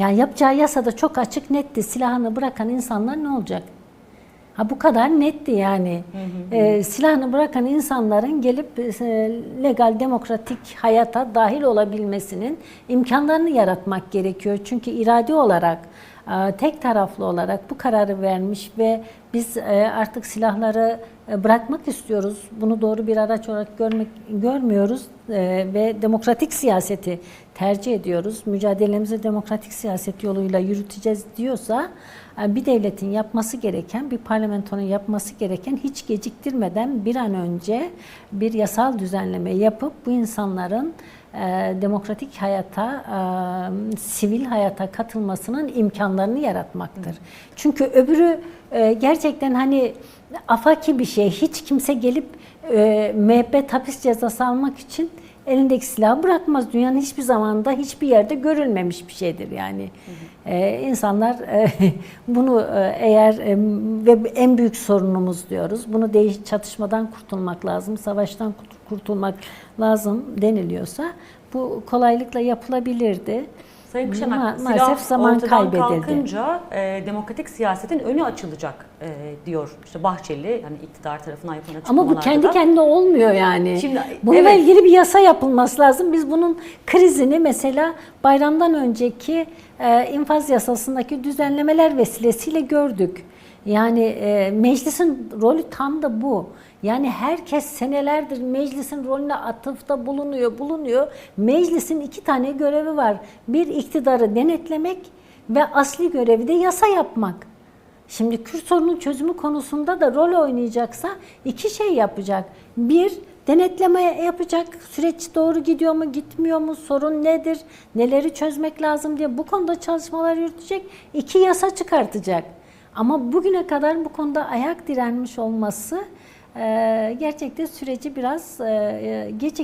Yani yapacağı yasada çok açık netti. Silahını bırakan insanlar ne olacak? Ha bu kadar netti yani. Ee, silahını bırakan insanların gelip e, legal demokratik hayata dahil olabilmesinin imkanlarını yaratmak gerekiyor. Çünkü irade olarak e, tek taraflı olarak bu kararı vermiş ve biz e, artık silahları e, bırakmak istiyoruz. Bunu doğru bir araç olarak görmek görmüyoruz e, ve demokratik siyaseti tercih ediyoruz. Mücadelemizi demokratik siyaset yoluyla yürüteceğiz diyorsa bir devletin yapması gereken, bir parlamentonun yapması gereken hiç geciktirmeden bir an önce bir yasal düzenleme yapıp bu insanların e, demokratik hayata, e, sivil hayata katılmasının imkanlarını yaratmaktır. Çünkü öbürü gerçekten hani afaki bir şey. Hiç kimse gelip e, müebbet hapis cezası almak için elindeki silahı bırakmaz. Dünyanın hiçbir zamanda hiçbir yerde görülmemiş bir şeydir yani. Ee, insanlar e, bunu e, eğer e, ve en büyük sorunumuz diyoruz. Bunu değiş çatışmadan kurtulmak lazım, savaştan kurt- kurtulmak lazım deniliyorsa bu kolaylıkla yapılabilirdi. Sayın Ma- Kuşanak, maalesef silah zaman ortadan kaybedildi. kalkınca e, demokratik siyasetin önü açılacak e, diyor işte Bahçeli yani iktidar tarafından yapılan Ama açıklamalarda. bu kendi da. kendine olmuyor yani. Şimdi, Bununla evet. ilgili bir yasa yapılması lazım. Biz bunun krizini mesela bayramdan önceki e, infaz yasasındaki düzenlemeler vesilesiyle gördük. Yani e, meclisin rolü tam da bu. Yani herkes senelerdir meclisin rolüne atıfta bulunuyor, bulunuyor. Meclisin iki tane görevi var. Bir iktidarı denetlemek ve asli görevi de yasa yapmak. Şimdi Kürt sorunun çözümü konusunda da rol oynayacaksa iki şey yapacak. Bir, denetleme yapacak. Süreç doğru gidiyor mu, gitmiyor mu, sorun nedir, neleri çözmek lazım diye bu konuda çalışmalar yürütecek. İki, yasa çıkartacak. Ama bugüne kadar bu konuda ayak direnmiş olması gerçekten süreci biraz e, geciktirdi.